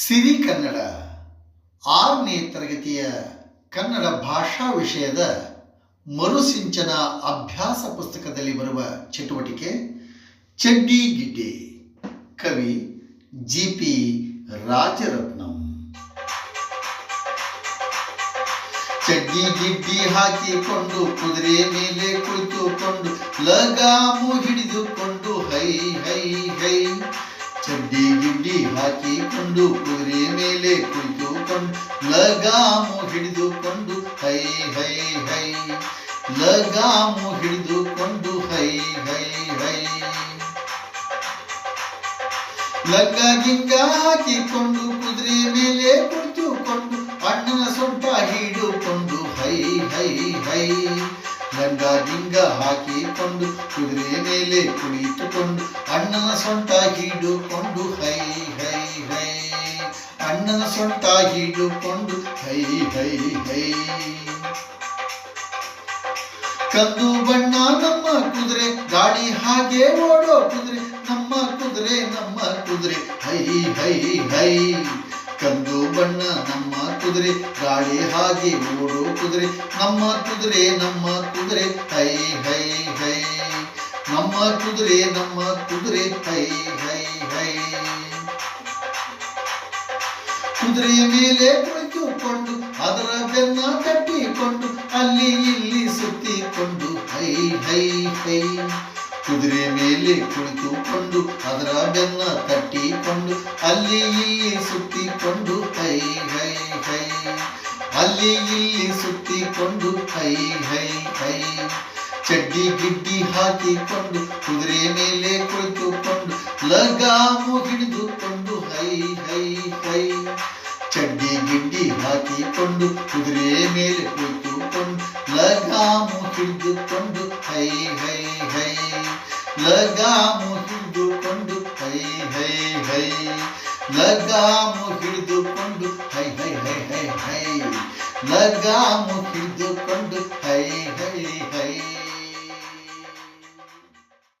ಸಿರಿ ಕನ್ನಡ, ಆರನೇ ತರಗತಿಯ ಕನ್ನಡ ಭಾಷಾ ವಿಷಯದ ಮರುಸಿಂಚನ ಅಭ್ಯಾಸ ಪುಸ್ತಕದಲ್ಲಿ ಬರುವ ಚಟುವಟಿಕೆ ಚಡ್ಡಿ ಗಿಡ್ಡೆ, ಕವಿ ಜಿ ಪಿ ರಾಜರತ್ನಂ. ಚಡ್ಡಿ ಗಿಡ್ಡಿ ಹಾಕಿಕೊಂಡು ಕುದುರೆ ಮೇಲೆ ಕುಳಿತುಕೊಂಡು, ಲಗಾಮು ಹಿಡಿದುಕೊಂಡು ಹೈ ಹೈ ಹೈ ಚಡ್ಡಿ ಗಿಡ್ಡಿ ಹಾಕಿಕೊಂಡು ಕುದುರೆ ಮೇಲೆ ಕುಳಿತುಕೊಂಡು ಲಗಾಮು ಹಿಡಿದುಕೊಂಡು ಹೈ ಹೈ ಹೈ ಲಗಾಮು ಹಿಡಿದುಕೊಂಡು ಹೈ ಹೈ ಹೈ ಲಗ್ಗ ಗಿಂಗ ಹಾಕಿಕೊಂಡು ಕುದುರೆ ಮೇಲೆ ಕುಳಿತುಕೊಂಡು ಅಣ್ಣನ ಸೊಂಟ ಹಿಡಿದುಕೊಂಡು ಹೈ ಹೈ ಹೈ ಲಂಗ ಗಿಂಗ ಹಾಕಿಕೊಂಡು ಸೊಂಟ ಹಿಡಿದುಕೊಂಡು, ಹೈ ಹೈ ಹೈ. ಅಣ್ಣನ ಸೊಂಟ ಹಿಡುಕೊಂಡು ಹೈ ಹೈ ಹೈ. ಕಂದು ಬಣ್ಣ ನಮ್ಮ ಕುದುರೆ ಗಾಡಿ ಹಾಗೆ ಓಡೋ ಕುದುರೆ, ನಮ್ಮ ಕುದುರೆ ನಮ್ಮ ಕುದುರೆ, ಹೈ ಹೈ ಹೈ. ಕಂದು ಬಣ್ಣ ನಮ್ಮ ಕುದುರೆ ಗಾಡಿ ಹಾಗೆ ಓಡೋ ಕುದುರೆ, ನಮ್ಮ ಕುದುರೆ ನಮ್ಮ ಕುದುರೆ, ಹೈ ಹೈ ಹೈ. ನಮ್ಮ ಕುದುರೆ ನಮ್ಮ ಕುದುರೆ ಹೈ ಹೈ ಹೈ. ಕುದುರೆಯ ಮೇಲೆ ಕುಳಿತುಕೊಂಡು, ಅದರ ಬೆನ್ನ ಕಟ್ಟಿಕೊಂಡು, ಅಲ್ಲಿ ಇಲ್ಲಿ ಸುತ್ತಿಕೊಂಡು, ಹೈ ಹೈ ಹೈ. ಕುದುರೆ ಮೇಲೆ ಕುಳಿತುಕೊಂಡು, ಅದರ ಬೆನ್ನ ತಟ್ಟಿಕೊಂಡು ಅಲ್ಲಿ ಇಲ್ಲಿ ಸುತ್ತಿಕೊಂಡು, ಹೈ ಹೈ ಹೈ. ಅಲ್ಲಿ ಇಲ್ಲಿ ಸುತ್ತಿಕೊಂಡು, ಹೈ ಹೈ ಹೈ. ಚಡ್ಡಿ ಗಿಡ್ಡಿ ಹಾಕಿಕೊಂಡು ಕುದುರೆ ಮೇಲೆ ಕುಳಿತುಕೊಂಡು ಲಗಾಮು ಹಿಡಿದುಕೊಂಡು ಹೈ ಹೈ ಹೈ ಚಡ್ಡಿ ಗಿಡ್ಡಿ ಹಾಕಿಕೊಂಡು ಕುದುರೆ ಮೇಲೆ ಕುಳಿತುಕೊಂಡು ಲಗಾಮು ಹಿಡಿದುಕೊಂಡು ಹೈ ಹೈ ಹೈ ಲಗಾಮು ಹಿಡಿದುಕೊಂಡು ಹೈ ಹೈ ಹೈ ಲಗಾಮು ಹಿಡಿದುಕೊಂಡು ಹೈ ಹೈ ಹೈ ಹೈ ಹೈ ಲಗಾಮು ಹಿಡಿದುಕೊಂಡು ಹೈ